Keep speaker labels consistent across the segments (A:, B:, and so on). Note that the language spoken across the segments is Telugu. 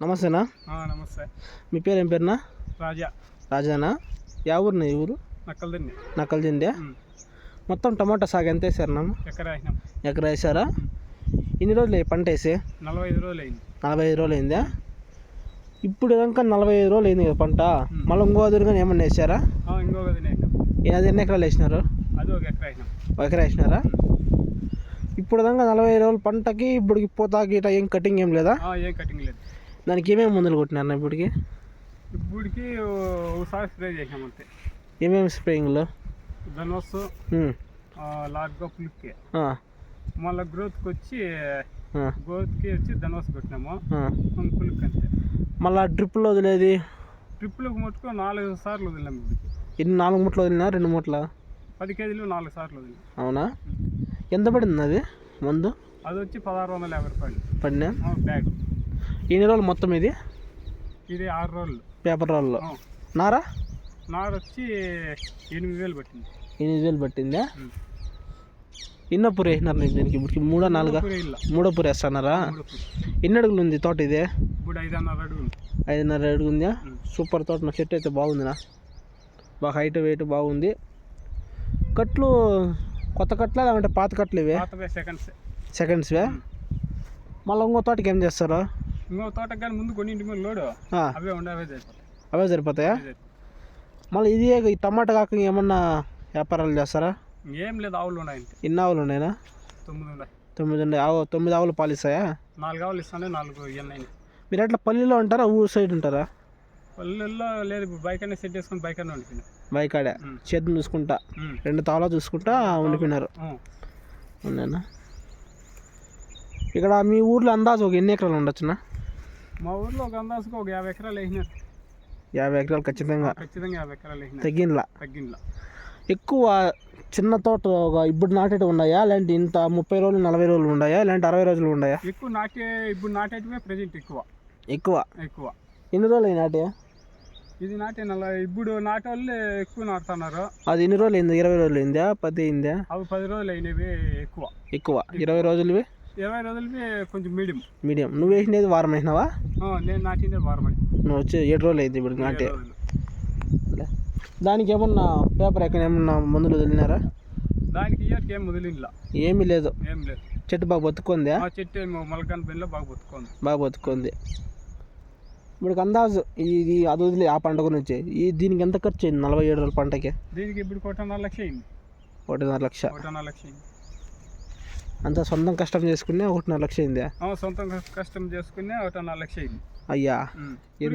A: నమస్తేనా?
B: నమస్తే.
A: మీ పేరు ఏం పేరునా?
B: రాజా.
A: రాజానా? యా ఊరునా ఈ ఊరు?
B: నక్కలదండి.
A: నకల్ జిందే మొత్తం టమాటా సాగు ఎంత వేసారు
B: ఎకరా
A: ఎకర వేసారా? ఇన్ని రోజులు పంట వేసి?
B: నలభై ఐదు రోజులు అయింది
A: నలభై ఐదు రోజులు అయిందా ఇప్పుడు దాకా నలభై ఐదు రోజులు అయింది కదా పంట. మళ్ళీ ఇంకో అదురుగా ఏమన్నా వేసారా? అది ఎన్ని ఎకరాలు వేసినారు?
B: అది ఒక ఎకరా
A: ఒక ఎకరా వేసినారా? ఇప్పుడు దాకా నలభై ఐదు రోజుల పంటకి ఇప్పుడు పోతా గీట ఏం కటింగ్ ఏం లేదా?
B: ఏం కటింగ్ లేదు.
A: దానికి ఏమేమి మందులు కొట్టినారు ఇప్పటికి?
B: ఇప్పటికి ఒకసారి స్ప్రే చేసినాం అంతే.
A: ఏమేమి స్ప్రేయింగ్లు?
B: ధనోస్
A: ఉమ్,
B: లార్డ్గా పులుక్కి మళ్ళీ గ్రోత్కి వచ్చి గ్రోత్కి వచ్చి ధనోస్ కొట్టినాము. పులుక్ అంతే.
A: మళ్ళా డ్రిప్లో వదిలేది?
B: ట్రిప్పులకు మటుకు నాలుగు సార్లు ఇప్పటికి.
A: ఇన్ని నాలుగు ముట్లు వదిలినా రెండు ముట్ల?
B: పది కేజీలు నాలుగు సార్లు వదిలినాం.
A: అవునా? ఎంత పడింది అది మందు?
B: అది వచ్చి పదహారు వందల యాభై రూపాయలు.
A: పడినా?
B: బ్యాగ్.
A: ఎన్ని రోజులు మొత్తం ఇది?
B: ఇది ఆరు రోజులు.
A: పేపర్ రోల్లో. నారా?
B: నారు వచ్చి ఎనిమిది వేలు పట్టింది.
A: ఎనిమిది వేలు పట్టిందా. ఎన్నో పూర వేసినారు నీకు దీనికి? ఇప్పుడు మూడో నాలుగా? మూడో పూర వేస్తున్నారా. ఎన్ని అడుగులు ఉంది తోట ఇది?
B: ఇప్పుడు ఐదున్నర అడుగులు
A: ఐదున్నర అడుగు ఉందా. సూపర్ తోట. నా చెట్టు అయితే బాగుందినా బాగా హైట్ వెయిట్ బాగుంది. కట్లు కొత్త కట్ల లేదంటే పాత కట్లు ఇవే
B: సెకండ్స్.
A: సెకండ్స్వే? మళ్ళీ ఇంకో తోటకి ఏం చేస్తారు?
B: ఇంకో తోటకి కానీ ముందు కొన్నింటి మీద లోడు. అవే ఉండే అవే సరిపోతాయి.
A: అవే సరిపోతాయా. మళ్ళీ ఇది ఈ టమాటా కాక ఏమన్నా వ్యాపారాలు చేస్తారా?
B: ఏం లేదు ఆవులు ఉన్నాయి
A: ఎన్ని ఆవులు ఉన్నాయినా?
B: తొమ్మిది ఉన్నాయి.
A: తొమ్మిది ఉన్నాయి. ఆవు తొమ్మిది ఆవులు పాలిస్తాయా?
B: నాలుగు ఆవులు ఇస్తానే నాలుగు ఎన్నైనా
A: మీరు ఎట్లా పల్లిలో ఉంటారా ఊరు సైడ్ ఉంటారా?
B: పల్లెల్లో లేదు ఇప్పుడు బైక్ అనే సెట్ చేసుకుని బైక్ అనే ఉండిపోయినా.
A: బైకాడే.
B: ఉమ్.
A: చేతులు చూసుకుంటా. రెండు తావలా చూసుకుంటా ఉండిపోయినారు.
B: ఉమ్.
A: ఉన్నానా ఇక్కడ మీ ఊర్లో అందాజు ఒక ఎన్ని ఎకరాలు ఉండొచ్చునా?
B: మా ఊర్లో ఒక అందాజుగా ఒక యాభై ఎకరాలు వేసినారు.
A: యాభై ఎకరాలు ఖచ్చితంగా
B: ఖచ్చితంగా యాభై ఎకరాలు వేసినారు.
A: తగ్గినలా
B: తగ్గిందా
A: ఎక్కువ చిన్న తోట ఒక ఇప్పుడు నాటేటి ఉన్నాయా? లేదంటే ఇంత ముప్పై రోజులు నలభై రోజులు ఉన్నాయా? లేదంటే అరవై రోజులు ఉన్నాయా?
B: ఎక్కువ నాటే ఇప్పుడు నాటేటివే ప్రజెంట్ ఎక్కువ.
A: ఎక్కువ?
B: ఎక్కువ.
A: ఎన్ని రోజులు నాటే?
B: ఇది నాటే నల్ల ఇప్పుడు నాటే వాళ్ళు ఎక్కువ నాటుతున్నారు.
A: అది ఎన్ని రోజులు అయింది? ఇరవై రోజులు అయిందా? పది అయిందా?
B: అవి పది రోజులు అయినవి ఎక్కువ.
A: ఎక్కువ. ఇరవై రోజులవి?
B: ఇరవై రోజులవి కొంచెం మీడియం.
A: మీడియం. నువ్వు వేసినది వారం వేసినావా?
B: నేను నాటిందే
A: నువ్వు వచ్చి ఏడు రోజులు అయింది ఇప్పుడు నాటే. దానికి ఏమన్నా పేపర్ ఎక్కడ ఏమన్నా మందులు వదిలినారా?
B: దానికి ఇయర్కి ఏం వదిలిందిలా
A: ఏమీ లేదు.
B: ఏం లేదు.
A: చెట్టు బాగా బతుకుందా?
B: ఆ చెట్టు ఏమో మలకాన్ పెన్లో బాగా బతుకుంది.
A: బాగా బతుకుంది. ఇప్పుడు అందాజు ఇది అది వదిలే ఆ పంట గురించి. ఈ దీనికి ఎంత ఖర్చు అయింది నలభై ఏడు రోజుల పంటకి?
B: దీనికి ఇప్పుడు ఒకటిన్నర లక్ష అయింది.
A: ఒకటిన్నర లక్ష.
B: ఒకటిన్నర లక్ష అయింది.
A: అంత సొంతం కష్టం చేసుకునే ఒకటిన్నర లక్ష అయిందా?
B: సొంతం కష్ట- చేసుకునే ఒకటిన్నర లక్ష అయింది.
A: అయ్యా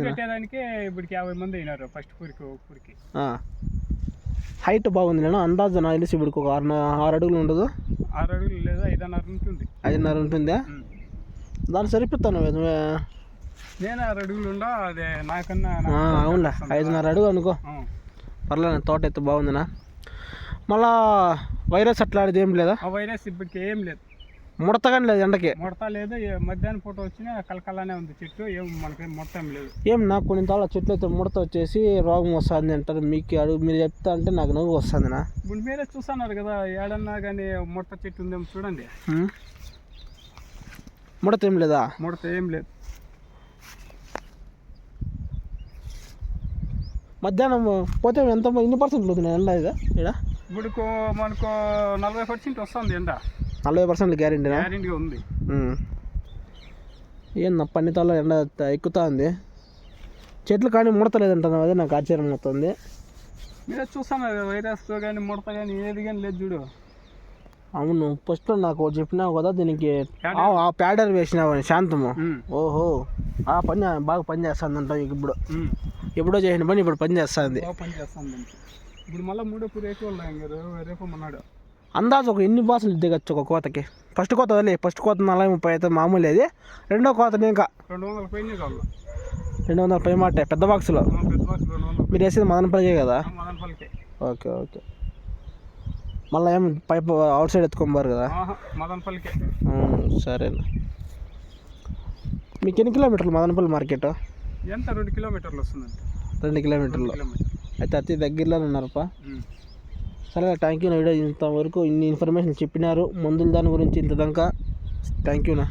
B: కట్టేదానికి ఇప్పటికి యాభై మంది అయినారు ఫస్ట్ పూరికి ఒక పూరికి.
A: హైట్ బాగుంది నేను అందాజు నాకు తెలిసి ఇప్పుడు ఒక ఆరు ఆరు అడుగులు ఉండదు?
B: ఆరు అడుగులు లేదా ఐదున్నర ఉంటుంది
A: ఐదున్నర ఉంటుందా. దాన్ని సరిపోతాను
B: నేను ఆరు అడుగులు ఉండా అదే నాకన్నా
A: అవునులే
B: వస్తుంది.
A: ఐదున్నర అడుగు అనుకో. పర్లేదు తోట అయితే బాగుందినా. మళ్ళా వైరస్ అట్లాంటిది ఏం లేదా?
B: ఆ వైరస్ ఇప్పటికి ఏం లేదు.
A: ముడత కానీ లేదు ఎండకి?
B: ముడత లేదు. ఏ- మధ్యాహ్నం పూట వచ్చినా కలకలానే ఉంది. చెట్టు ఏం మనకి ముడత ఏం లేదు.
A: ఏం నాకు కొన్ని తాళ్ళ చెట్లు అయితే ముడత వచ్చేసి రోగం వస్తుంది అంటారు. మీకు అడుగు మీరు చెప్తా అంటే నాకు నవ్వు వస్తుందినా?
B: ఇప్పుడు మీరే చూస్తున్నారు కదా ఏడన్నా కానీ ముడత చెట్టు ఉందేమో చూడండి.
A: ఉమ్. ముడత ఏం లేదా?
B: ముడత ఏం లేదు.
A: మధ్యాహ్నం పోతే ఎంత ఎన్ని పర్సెంట్లు అవుతుంది ఎండ ఇది? ఇక్కడ
B: ఇప్పుడు మనకు నలభై పర్సెంట్ వస్తుంది ఎండ.
A: నలభై పర్సెంట్ గ్యారెంటీనా
B: గ్యారెంటీగా ఉంది.
A: ఏంది పన్ని తాళ్ళ ఎండ ఎక్కుతా ఉంది? చెట్లు కానీ ముడతలేదంటున్నావు అదే నాకు ఆశ్చర్యం అవుతుంది.
B: మీరే చూస్తున్నారు కదా వైరస్ కానీ ముడత కానీ ఏది కానీ లేదు చూడు.
A: అవును ఫస్ట్లో నాకు ఒకటి చెప్పినావు కదా దీనికి. ఆ- ప్యాడర్ వేసినావని శాంతము. ఓహో ఆ పని బాగా పని చేస్తుందంట ఇప్పుడు.
B: ఉమ్.
A: ఎప్పుడో చేసిన పని ఇప్పుడు పని చేస్తుంది
B: పని చేస్తుంది. ఇప్పుడు మళ్ళీ మూడో ఉన్నాయి రేపు- మొన్నాడు.
A: అందాజు ఒక ఎన్ని బాసులు దిగచ్చు ఒక కోతకి? ఫస్ట్ కోత వదిలే ఫస్ట్ కోత నలభై ముప్పై అయితే మామూలు అది. రెండో కోతని ఇంకా
B: రెండు వందల పైన కావాలి?
A: రెండు వందల పై మాట పెద్ద బాక్సులో. మీరు వేసేది మదనపల్లికే కదా? Okay okay. మళ్ళీ ఏం పైప్ అవుట్ సైడ్ ఎత్తుకోబారు కదా? సరేనా మీకు ఎన్ని కిలోమీటర్లు మదనపల్లి మార్కెట్?
B: ఎంత? రెండు కిలోమీటర్లు వస్తుందండి
A: రెండు కిలోమీటర్లు.
B: కిలోమీటర్
A: అయితే అతి దగ్గరలోనే ఉన్నారప్పా. సరే థ్యాంక్ యూ నా వీడియో ఇంతవరకు ఇన్ని ఇన్ఫర్మేషన్ చెప్పినారు. మందుల దాని గురించి ఇంత దాకా థ్యాంక్ యూనా